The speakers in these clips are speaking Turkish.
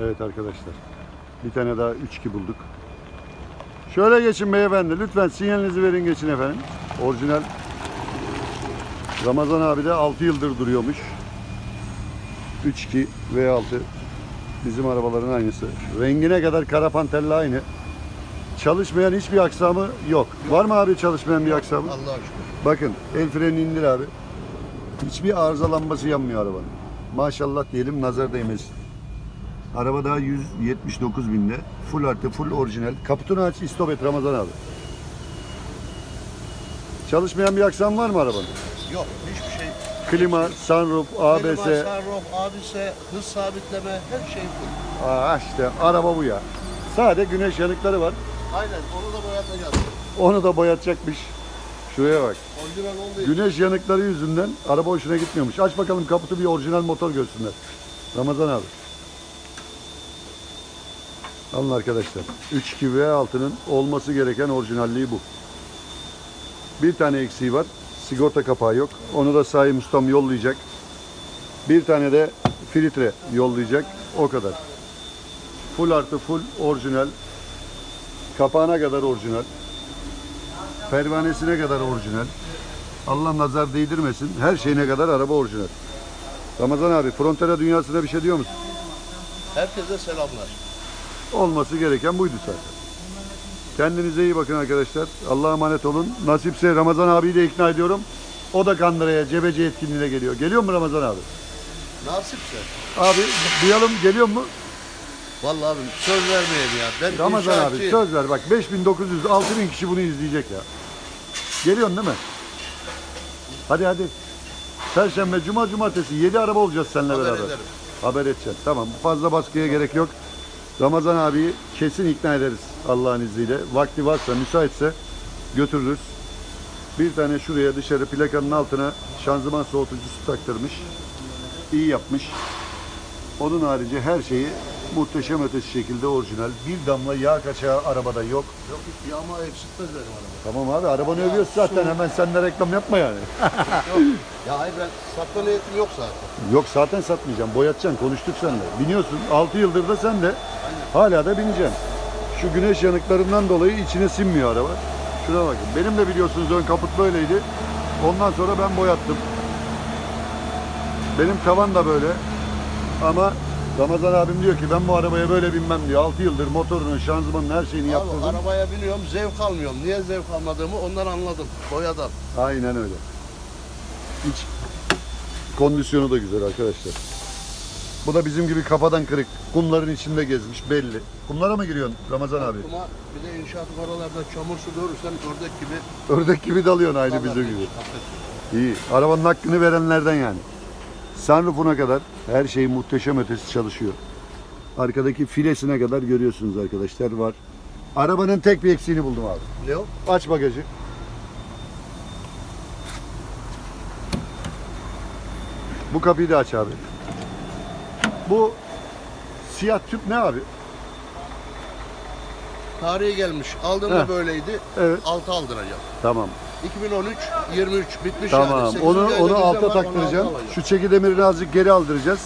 Evet arkadaşlar. Bir tane daha 3-2 bulduk. Şöyle geçin beyefendi. Lütfen sinyalinizi verin geçin efendim. Orijinal. Ramazan abi de 6 yıldır duruyormuş. 3-2 V6. Bizim arabaların aynısı. Rengine kadar kara pantelli aynı. Çalışmayan hiçbir aksamı yok. Var mı abi çalışmayan bir aksamı? Allah'a şükür. Bakın el freni indir abi. Hiçbir arıza lambası yanmıyor arabanın. Maşallah diyelim nazar değmesin. Araba daha 179 binde. Full artı full orijinal. Kaputunu aç istop et Ramazan abi. Çalışmayan bir aksam var mı arabanın? Yok hiçbir şey. Klima, sunroof, ABS. Klima, sunroof, ABS, hız sabitleme her şey full. Aa işte araba bu ya. Sade güneş yanıkları var. Aynen onu da boyatacağız. Onu da boyatacakmış. Şuraya bak. Orijinal için. Güneş yanıkları yüzünden araba hoşuna gitmiyormuş. Aç bakalım kaputu bir orijinal motor görsünler. Ramazan abi. Alın arkadaşlar. 3.2 V6'nın olması gereken orijinalliği bu. Bir tane eksiği var. Sigorta kapağı yok. Onu da sahip ustam yollayacak. Bir tane de filtre yollayacak. O kadar. Full artı full orijinal. Kapağına kadar orijinal. Pervanesine kadar orijinal. Allah nazar değdirmesin. Her şeyine kadar araba orijinal. Ramazan abi Frontera dünyasına bir şey diyor musun? Herkese selamlar. Olması gereken buydu zaten. Kendinize iyi bakın arkadaşlar. Allah'a emanet olun. Nasipse Ramazan abiyi de ikna ediyorum. O da Kandıra'ya, Cebeci etkinliğine geliyor. Geliyor mu Ramazan abi? Nasipse. Abi duyalım geliyor mu? Vallahi abi söz vermeyeyim ya. Ben Ramazan abi inşaatçıyım. söz ver bak 5900 6000 kişi bunu izleyecek ya. Geliyorsun değil mi? Hadi hadi. Perşembe, cuma, cumartesi 7 araba olacağız seninle Haber beraber. ederim. Haber edeceğiz. Tamam. Fazla baskıya gerek yok. Ramazan abiyi kesin ikna ederiz Allah'ın izniyle. Vakti varsa, müsaitse götürürüz. Bir tane şuraya dışarı plakanın altına şanzıman soğutucusu taktırmış. İyi yapmış. Onun harici her şeyi muhteşem ötesi şekilde orijinal. Bir damla yağ kaçağı arabada yok. Yok hiç yağma eksiltmez benim araba. Tamam abi arabanı övüyoruz zaten hemen sen de reklam yapma yani. Yok. ya hayır ben satma niyetim yok zaten. Yok zaten satmayacağım boyatacaksın konuştuk seninle. Biniyorsun 6 yıldır da sen de hala da bineceksin. Şu güneş yanıklarından dolayı içine sinmiyor araba. Şuna bakın benim de biliyorsunuz ön kaput böyleydi. Ondan sonra ben boyattım. Benim tavan da böyle. Ama Ramazan abim diyor ki ben bu arabaya böyle binmem diyor. 6 yıldır motorunun, şanzımanın her şeyini Abi yaptırdım. arabaya biniyorum zevk almıyorum. Niye zevk almadığımı ondan anladım. Boyadan. Aynen öyle. İç kondisyonu da güzel arkadaşlar. Bu da bizim gibi kafadan kırık. Kumların içinde gezmiş belli. Kumlara mı giriyorsun Ramazan abi? Ama bir de inşaat oralarda çamur su görürsen ördek gibi. Ördek gibi dalıyorsun aynı bizim gibi. İyi. Arabanın hakkını verenlerden yani. Sunroof'una kadar her şey muhteşem ötesi çalışıyor. Arkadaki filesine kadar görüyorsunuz arkadaşlar var. Arabanın tek bir eksiğini buldum abi. Ne o? Aç bagajı. Bu kapıyı da aç abi. Bu siyah tüp ne abi? Tarihi gelmiş. Aldığımda Heh. böyleydi. Evet. Altı aldıracağım. Tamam. 2013 23 bitmiş Tamam. yani. Sekizinci Onu ayda onu alta var, onu taktıracağım. alta alacağım. Şu çeki demirini azıcık geri aldıracağız.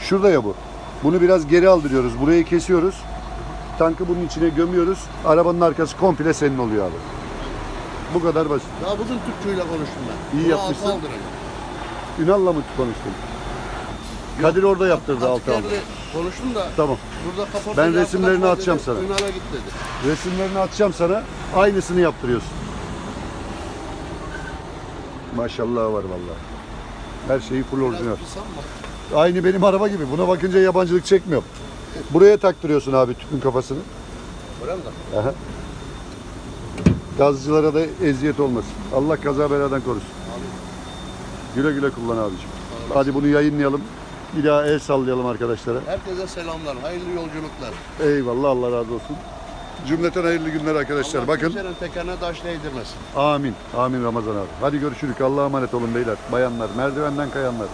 Şurada ya bu. Bunu biraz geri aldırıyoruz. Burayı kesiyoruz. Tankı bunun içine gömüyoruz. Arabanın arkası komple senin oluyor abi. Bu kadar basit. Daha bugün Türkçüyle konuştum ben. İyi Bunu yapmışsın. aldıracağım. Ünal'la mı konuştun? Kadir orada yaptırdı altı aldı. Askerle konuştum da Tamam. burada kaporta Ben resimlerini atacağım sana. Ünal'a git dedi. Resimlerini atacağım sana. Aynısını yaptırıyorsun. Maşallah var vallahi. Her şeyi full orijinal. Aynı benim araba gibi. Buna bakınca yabancılık çekmiyorum. Buraya taktırıyorsun abi tüpün kafasını. Mi? Aha. Gazcılara da eziyet olmasın. Allah kaza beladan korusun. Güle güle kullan abicim. Hadi bunu yayınlayalım. Bir daha el sallayalım arkadaşlara. Herkese selamlar. Hayırlı yolculuklar. Eyvallah Allah razı olsun. Cümleten hayırlı günler arkadaşlar. Allah Bakın. kimsenin tekerine taş değdirmesin. Amin. Amin Ramazan abi. Hadi görüşürük. Allah'a emanet olun beyler. Bayanlar. Merdivenden kayanlar.